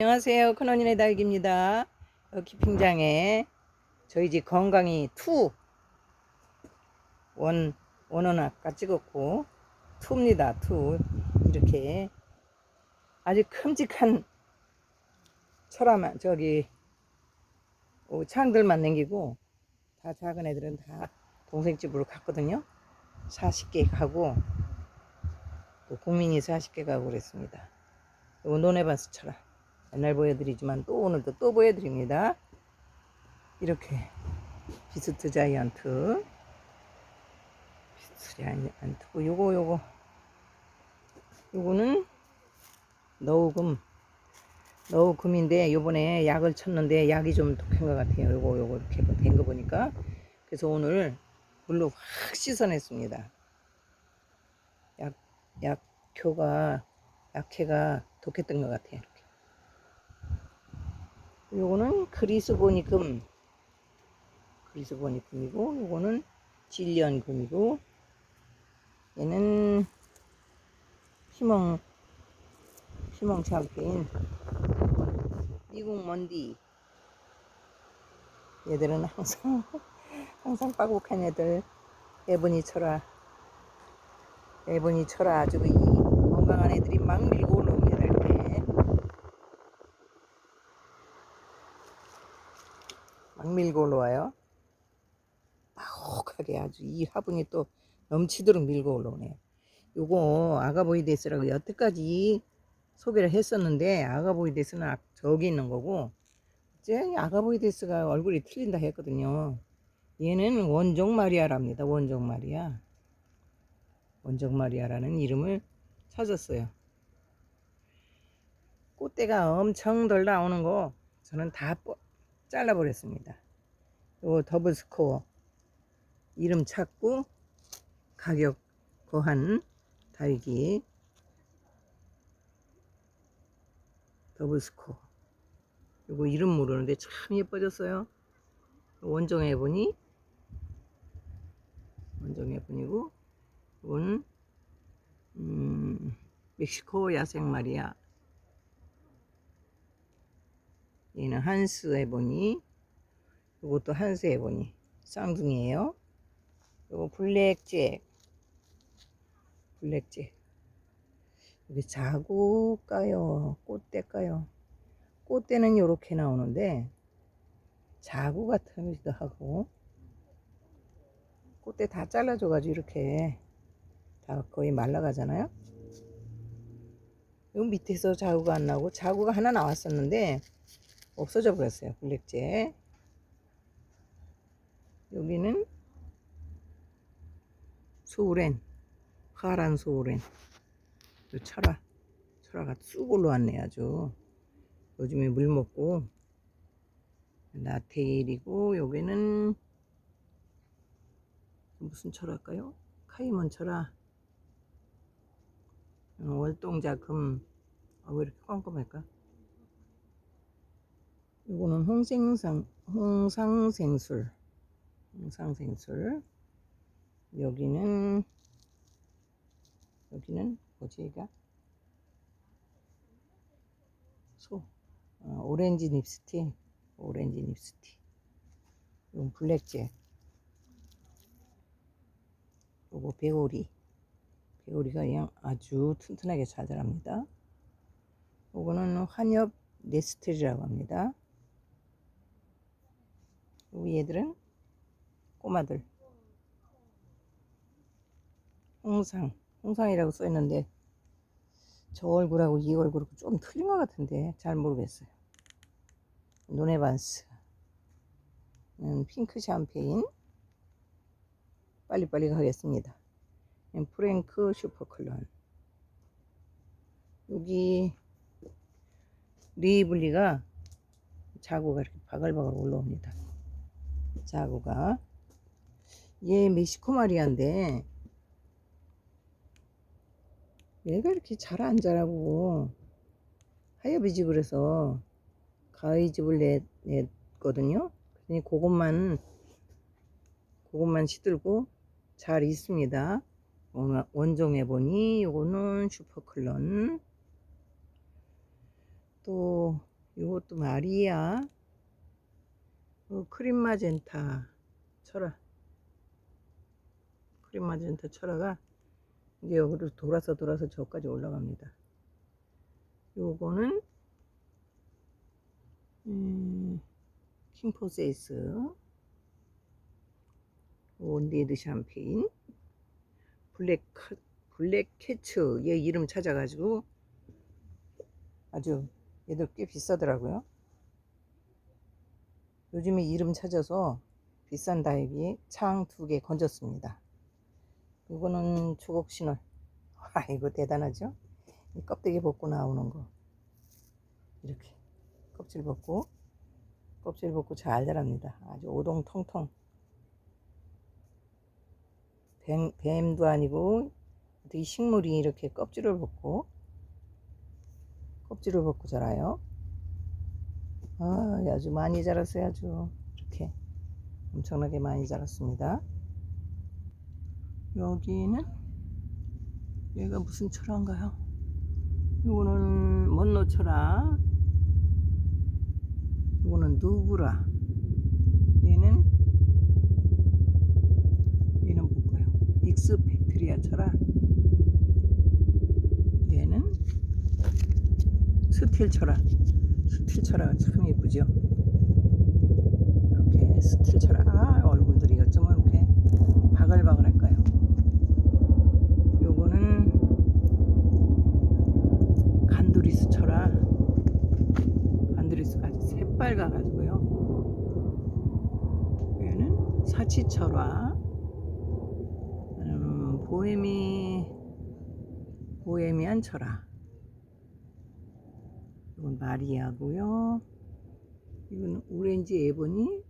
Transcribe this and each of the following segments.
안녕하세요. 큰언니네 다육입니다. 어, 키핑장에 저희 집 건강이 투 원, 원원 아까 찍었고 투입니다. 투 이렇게 아주 큼직한 철화만 저기 어, 창들만 남기고 다 작은 애들은 다 동생 집으로 갔거든요. 40개 가고 또 국민이 40개 가고 그랬습니다. 이거 논해반스 철화. 옛날 보여드리지만 또 오늘도 또 보여드립니다. 이렇게 비스트 자이언트 비스트 자이언트고 요거 요거 요거는 너우금 너우금인데 요번에 약을 쳤는데 약이 좀 독한 것 같아요. 요거 요거 이렇게 된 거 보니까 그래서 오늘 물로 확 씻어냈습니다. 약 약효가 약해가 독했던 것 같아요. 요거는 그리스보니금. 그리스보니금이고 요거는 질리언금이고 얘는 희망 희망 샴페인 미국 먼디. 얘들은 항상 항상 빠국한 애들. 에보니 철아 에보니 철아 아주 이 건강한 애들이 막 밀고 올라옵니다 이렇게 막 밀고 올라와요. 빠옥하게 아주 이 화분이 또 넘치도록 밀고 올라오네요. 요거 아가보이데스라고 여태까지 소개를 했었는데 아가보이데스는 아- 저기 있는 거고 이제 아가보이데스가 얼굴이 틀린다 했거든요. 얘는 원종 마리아랍니다. 원종 마리아. 원종 마리아라는 이름을 찾았어요. 꽃대가 엄청 덜 나오는 거 저는 다 뽀- 잘라버렸습니다. 요 더블 스코어 이름 찾고 가격 거한 다육이 더블 스코어 요거 이름 모르는데 참 예뻐졌어요. 원종 해 보니 원종 해 보니고 이건 음, 멕시코 야생 마리아 얘는 한스 에보니 이것도 한스 에보니 쌍둥이에요. 이거 블랙잭 블랙잭. 여기 자구가요? 꽃대가요? 꽃대는 이렇게 나오는데 자구 같기도 하고 꽃대 다 잘라줘 가지고 이렇게 다 거의 말라가잖아요. 요 밑에서 자구가 안 나오고 자구가 하나 나왔었는데 없어져 버렸어요. 블랙제. 여기는 소우렌, 파란 소우렌. 요 철화, 철화가 쑥 올라왔네 아주. 요즘에 물 먹고 나테일이고 여기는 무슨 철화일까요? 카이먼 철화. 어, 월동자금. 아, 왜 이렇게 깜깜할까? 이거는 홍생상 홍상생술. 홍상생술. 여기는 여기는 뭐지 얘가 소. 어, 오렌지 립스틱. 오렌지 립스틱. 이건 블랙잭 요거 배오리. 배오리가 그냥 아주 튼튼하게 잘 자랍니다. 요거는 환엽 네스텔이라고 합니다 우리 얘들은 꼬마들. 홍상 홍상이라고 써있는데 저 얼굴하고 이 얼굴하고 좀 틀린 것 같은데 잘 모르겠어요. 노네반스. 음, 핑크 샴페인. 빨리빨리 가겠습니다. 음, 프랭크 슈퍼클론. 여기 리블리가 자구가 이렇게 바글바글 올라옵니다 자구가. 얘 멕시코 마리아인데 얘가 이렇게 잘 안 자라고 하여비집을 해서 가위 집을 내, 냈거든요. 그러니 그것만 그것만 시들고 잘 있습니다. 원종해 보니 요거는 슈퍼클론. 또 이것도 마리아. 어, 크림 마젠타 철화. 크림 마젠타 철화가 이제 여기로 돌아서 돌아서 저까지 올라갑니다. 요거는 음, 킹포세이스 온리드 샴페인 블랙 카- 블랙 캐츠 얘 이름 찾아가지고 아주 얘들 꽤 비싸더라고요. 요즘에 이름 찾아서 비싼 다이비 창 두 개 건졌습니다. 이거는 주걱 신월. 와 이거 대단하죠? 이 껍데기 벗고 나오는 거 이렇게 껍질 벗고 껍질 벗고 잘 자랍니다. 아주 오동통통. 뱀, 뱀도 아니고 어떻게 식물이 이렇게 껍질을 벗고 껍질을 벗고 자라요. 아, 아주 많이 자랐어요. 아주 이렇게 엄청나게 많이 자랐습니다. 여기는 얘가 무슨 철화인가요? 이거는 먼노 철화. 이거는 누브라. 얘는 얘는 뭘까요? 익스펙트리아 철화. 얘는 스틸 철화. 스틸 철화가 참 예쁘죠? 이렇게 스틸 철화. 아, 얼굴들이 어쩌면 이렇게 바글바글할까요? 요거는 간두리스 철화. 간두리스가 아주 새빨가 가지고요. 얘는 사치철화. 음, 보헤미 보헤미안 철화. 이건 마리아고요. 이건 오렌지 에보니.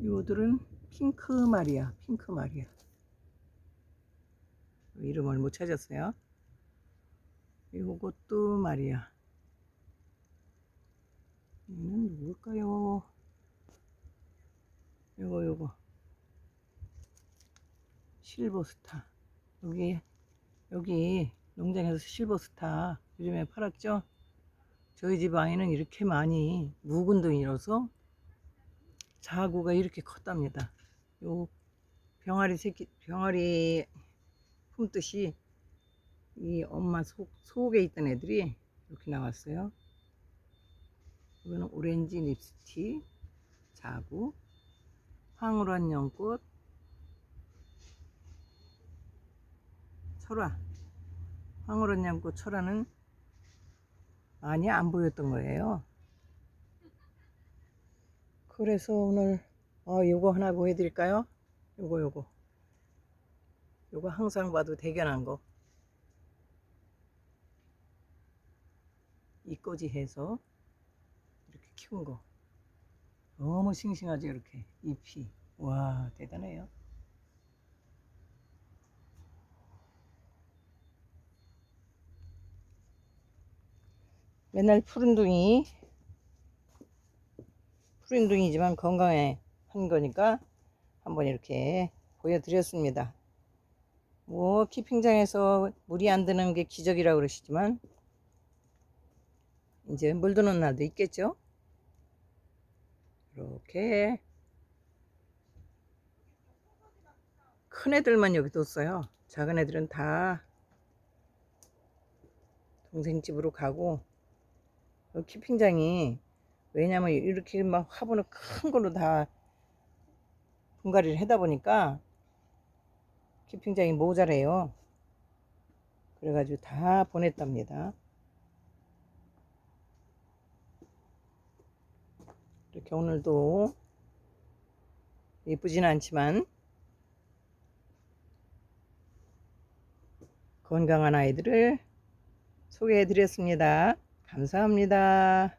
이거들은 핑크 마리아, 핑크 마리아. 이름을 못 찾았어요. 이것도 마리아. 얘는 누굴까요? 요거 요거 실버스타 여기 여기 농장에서 실버스타 요즘에 팔았죠? 저희 집 아이는 이렇게 많이 묵은둥이라서 자구가 이렇게 컸답니다. 요 병아리 새끼 병아리 품듯이 이 엄마 속, 속에 있던 애들이 이렇게 나왔어요. 이거는 오렌지 립스틱, 자구, 황홀한 연꽃, 철화. 황홀한 연꽃 철화는 많이 안 보였던 거예요. 그래서 오늘 어 요거 하나 보여드릴까요? 요거 요거. 요거 항상 봐도 대견한 거. 이꼬지 해서 이렇게 키운 거. 너무 싱싱하죠 이렇게. 잎이. 와 대단해요 맨날 푸른둥이. 푸른둥이지만 건강해 한 거니까 한번 이렇게 보여드렸습니다. 뭐 키핑장에서 물이 안 드는 게 기적이라고 그러시지만 이제 물 드는 날도 있겠죠? 이렇게 큰 애들만 여기 뒀어요. 작은 애들은 다 동생 집으로 가고 어, 키핑장이 왜냐면 이렇게 막 화분을 큰 걸로 다 분갈이를 하다 보니까 키핑장이 모자래요. 그래가지고 다 보냈답니다. 이렇게 오늘도 예쁘진 않지만 건강한 아이들을 소개해 드렸습니다. 감사합니다.